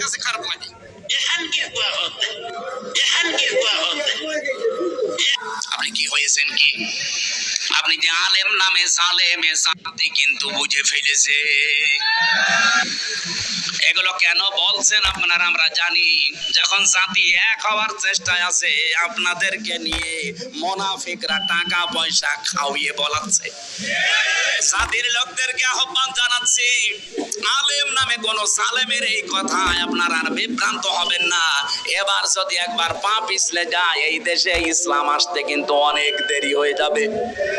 কাছে খারাপ লাগে এখান কি কোয়া হতে এখান কি কোয়া হতে আপনি কি হয়েছেন কি আপনি যে আলেম নামে সালেমে সাথে কিন্তু বুঝে ফেলেছে। এগুলো কেন বলছেন আপনারা আমরা জানি। যখন জাতি এক হওয়ার চেষ্টায় আছে, আপনাদেরকে নিয়ে মোনাফিকরা টাকা পয়সা খাওয়িয়ে বলাচ্ছে। জাতির লোকদেরকে আহ্বান জানাচ্ছি, আলেম নামে কোন সালেমের এই কথায় আপনারা আর বিভ্রান্ত হবেন না। এবার যদি একবার পা পিছলে যায়, এই দেশে ইসলাম আসতে কিন্তু অনেক দেরি হয়ে যাবে।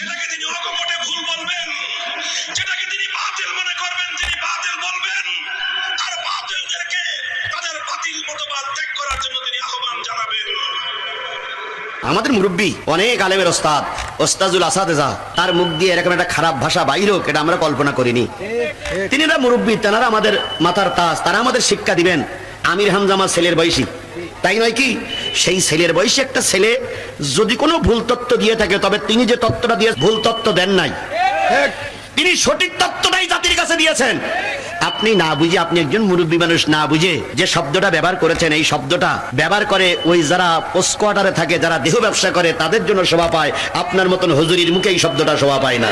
সেটাকে তিনি ভুল বলবেন। যেটাকে তিনি বাতিল মনে করবেন, তিনি বাতিল বলবেন। আর বাতিলদেরকে তাদের বাতিল মতবাদ ত্যাগ করার জন্য তিনি আহ্বান জানাবেন। আমাদের মুরব্বী, অনেক আলেমের ওস্তাদ, ওস্তাজুল আসাদেজা তার মুখ দিয়ে এরকম একটা খারাপ ভাষা বাইর হোক, এটা আমরা কল্পনা করিনি। তিনি মুরব্বী, তেনারা আমাদের মাথার তাজ, তারা আমাদের শিক্ষা দিবেন। আমির হামজা আমার ছেলের বয়সী। তাই নয় কি? সেই ছেলের বয়সী একটা ছেলে যদি কোনো ভুল তত্ত্ব দিয়ে থাকে, তবে তিনি যে তত্ত্বটা দিয়ে ভুল তত্ত্ব দেন নাই। তিনি সঠিক তত্ত্বটাই জাতির কাছে দিয়েছেন। আপনি না বুঝে, আপনি একজন মুরব্বী মানুষ না বুঝে যে শব্দটা ব্যবহার করেছেন, এই শব্দটা ব্যবহার করে ওই যারা পোস্ট কোয়ার্টারে থাকে, যারা দেহ ব্যবসা করে, তাদের জন্য শোভা পায়। আপনার মতন হুজুরির মুখে এই শব্দটা শোভা পায় না।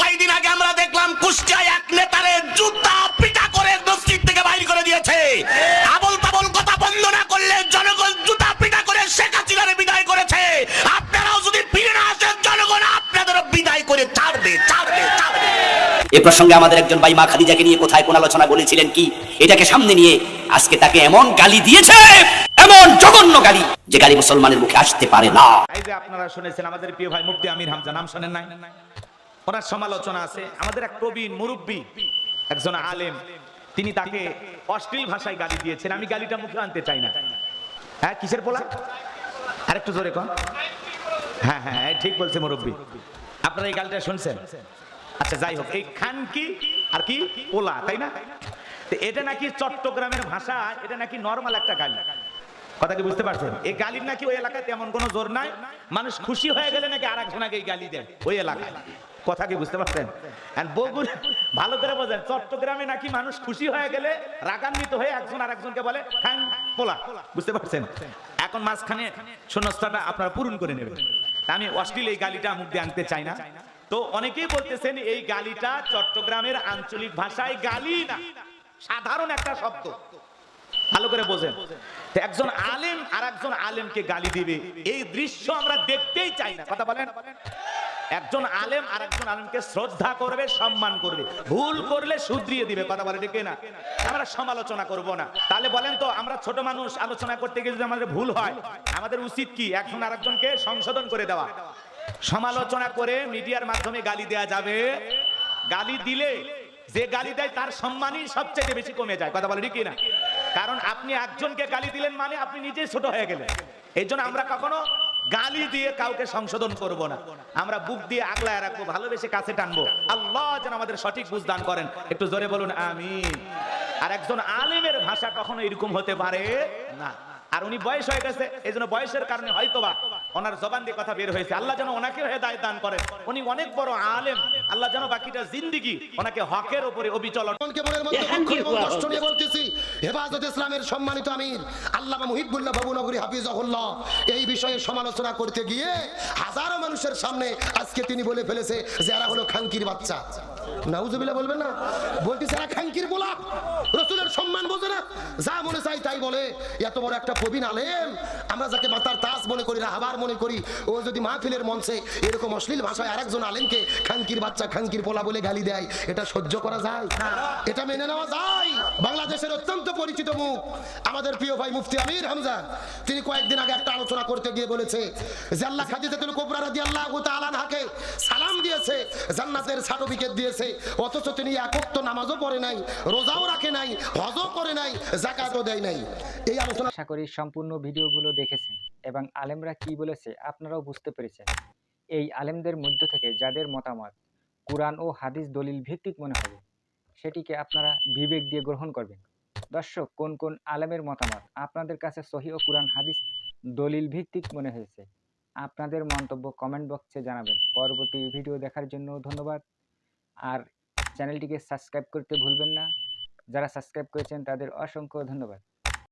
কয়েকদিন আগে আমরা দেখলাম কুষ্টিয়ায় এক নেতারে জুতা এ প্রসঙ্গে আমাদের একজন ভাই মা খাদিজাকে নিয়ে কোথায় কোন আলোচনা বলেছিলেন কি? এটাকে সামনে নিয়ে আজকে তাকে এমন গালি দিয়েছে এমন জঘন্য গালি যে গালি মুসলমানের মুখে আসতে পারে না। এই যে আপনারা শুনেছেন আমাদের প্রিয় ভাই মুফতি আমির হামজা নাম শোনেন নাই? ওনার সমালোচনা আছে। আমাদের এক প্রবীণ মুরব্বী একজন আলেম তিনি তাকে অশ্লীল ভাষায় গালি দিয়েছেন। আমি গালিটা মুখে আনতে চাই না। হ্যাঁ কিসের পোলা? আরেকটু জোরে কন। হ্যাঁ হ্যাঁ হ্যাঁ, ঠিক বলছে মুরব্বী। আপনারা এই গালিটা শুনছেন? আচ্ছা যাই হোক, এই খান কি আর কি? পোলা, তাই না? এটা নাকি চট্টগ্রামের ভাষা, এটা নাকি নর্মাল একটা গালি। কথা কি বুঝতে পারছেন? এই গালির নাকি ওই এলাকায় তেমন কোনো জোর নাই। মানুষ খুশি হয়ে গেলে নাকি আর একজনকে এই গালি দেয়, ওই এলাকায়। কথা কি বুঝতে পারছেন? ভালো করে বোঝেন, চট্টগ্রামে নাকি মানুষ খুশি হয়ে গেলে রাগান্বিত হয়ে একজন আর একজনকে বলে, খান, পোলা। বুঝতে পারছেন? এখন মাঝখানে শূন্যস্থানটা আপনারা পূরণ করে নেবেন। আমি অশ্লীল এই গালিটা মুখ দিয়ে আনতে চাই না। তো অনেকেই বলতেছেন এই গালিটা চট্টগ্রামের আঞ্চলিক ভাষায় গালি না। সাধারণ একটা শব্দ। ভালো করে বোঝেন। একজন আলেম আর একজন আলেমকে গালি দিবে। এই দৃশ্য আমরা দেখতেই চাই না। কথা বলেন। একজন আলেম আর একজন আলেমকে শ্রদ্ধা করবে, সম্মান করবে। ভুল করলে শুধরিয়ে দিবে। কথা বলে, ঠিক না আমরা সমালোচনা করব না। তাহলে বলেন তো, আমরা ছোট মানুষ, আলোচনা করতে গিয়ে যদি আমাদের ভুল হয়, আমাদের উচিত কি? একজন আরেকজনকে সংশোধন করে দেওয়া। সমালোচনা করে মিডিয়ার মাধ্যমে গালি দেয়া যাবে। গালি দিলে যে গালি দেয় তার সম্মানই সবচেয়ে বেশি কমে যায়। কথা বলে ঠিক না কারণ আপনি একজনকে গালি দিলেন মানে আপনি নিজেই ছোট হয়ে গেলেন। এই আমরা কখনো গালি দিয়ে কাউকে সংশোধন করব না। আমরা বুক দিয়ে আগলায় রাখব, ভালোবেসে কাছে টানবো। আল্লাহ যেন আমাদের সঠিক বুঝ দান করেন। একটু জোরে বলুন আমি আর একজন আলেমের ভাষা কখনো এরকম হতে পারে না। আর উনি বয়স হয়ে গেছে, এই জন্য বয়সের কারণে হয়তোবা ওনার জবান দিয়ে কথা বের হয়েছে। আল্লাহ যেন ওনাকে হেদায়ত দান করেন। উনি অনেক বড় আলেম। আল্লাহ যেন বাকিটা জিন্দিগি ওনাকে হকের উপরে অবিচল কে মনের মধ্যে এখান দুঃখ কি এবং কোয়া কষ্ট নিয়ে বলতেছি? হেফাজত ইসলামের সম্মানিত আমির আল্লামা মুহিবুল্লাহ বাবুনগরী হাফিজাহুল্লাহ। এই বিষয়ে সমালোচনা করতে গিয়ে হাজারো মানুষের সামনে আজকে তিনি বলে ফেলেছে যে এরা হলো খাঙ্কির বাচ্চা। নাউজুবিল্লাহ বলবেন না? বলতেছে এরা খাঙ্কির বলা রসুলের সম্মান বোঝে না। যা মনে চাই তাই বলে। এত বড় একটা প্রবীণ আলেম। আমরা যাকে মাতার তাস মনে করি, রাহাবার মনে করি, ও যদি মাহফিলের মঞ্চে এরকম অশ্লীল ভাষায় আরেকজন আলেমকে খাঙ্কির বাচ্চা খাঙ্কির পোলা বলে গালি দেয়, এটা সহ্য করা যায়? এটা মেনে নেওয়া যায়? বাংলাদেশের অত্যন্ত পরিচিত মুখ। আমাদের প্রিয় ভাই মুফতি আমির হামজা, তিনি কয়েকদিন আগে একটা আলোচনা করতে গিয়ে বলেছে যে আল্লাহ খাদিজাতুল কোবরা রাদিয়াল্লাহু তাআলা আনহাকে সালাম দিয়েছে, জান্নাতের সার্টিফিকেট দিয়েছে, অথচ তিনি একক তো নামাজও পড়ে নাই, রোজাও রাখে নাই, হজও করে নাই জাকাতও দেয় নাই। এই আলোচনা আশা করি সম্পূর্ণ ভিডিওগুলো দেখেছেন এবং আলেমরা কি বলেছে আপনারাও বুঝতে পেরেছেন। এই আলেমদের মধ্য থেকে যাদের মতামত কোরআন ও হাদিস দলিল ভিত্তিক মনে হবে, সেটিকে আপনারা বিবেক দিয়ে গ্রহণ করবেন। দর্শক, কোন কোন আলেমের মতামত আপনাদের কাছে সহি ও কোরআন হাদিস দলিল ভিত্তিক মনে হয়েছে, আপনাদের মন্তব্য কমেন্ট বক্সে জানাবেন। পরবর্তী ভিডিও দেখার জন্য ধন্যবাদ। আর চ্যানেলটিকে সাবস্ক্রাইব করতে ভুলবেন না। যারা সাবস্ক্রাইব করেছেন তাদের অসংখ্য ধন্যবাদ।